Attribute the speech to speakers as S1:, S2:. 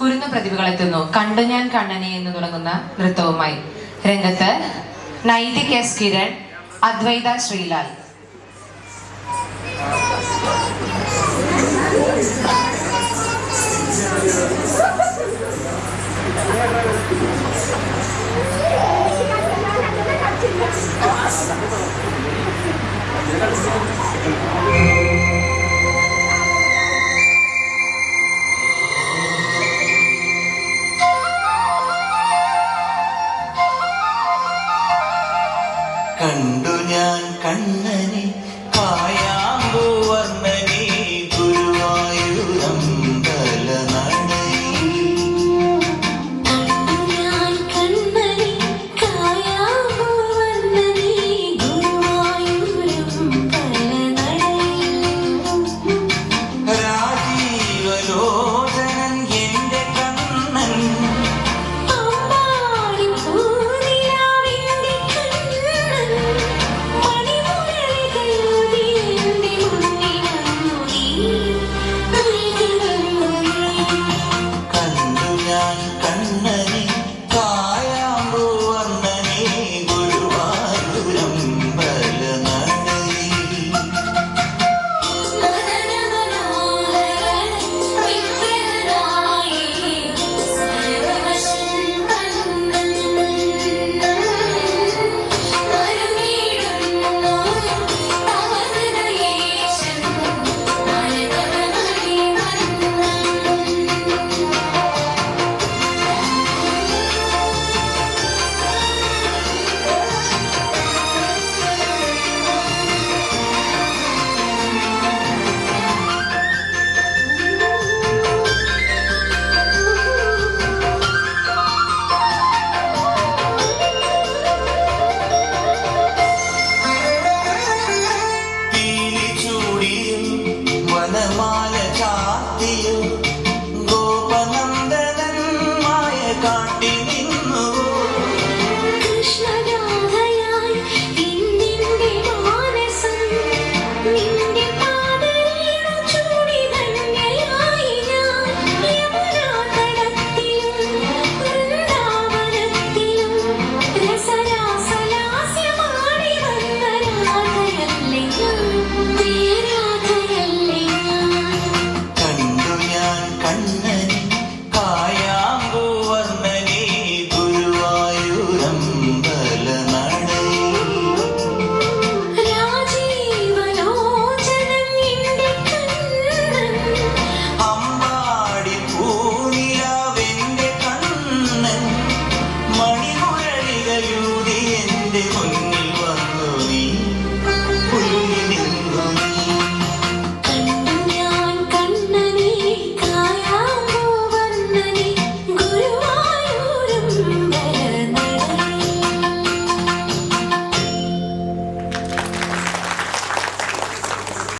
S1: കുരുന്നു പ്രതിഭകളെത്തുന്നു കണ്ടു ഞാൻ കണ്ണനെ എന്ന് തുടങ്ങുന്ന നൃത്തവുമായി. രംഗത്ത് നൈതിക് എസ് കിരൺ അദ്വൈത ശ്രീലാൽ.
S2: കണ്ടു ഞാൻ കണ്ണനെ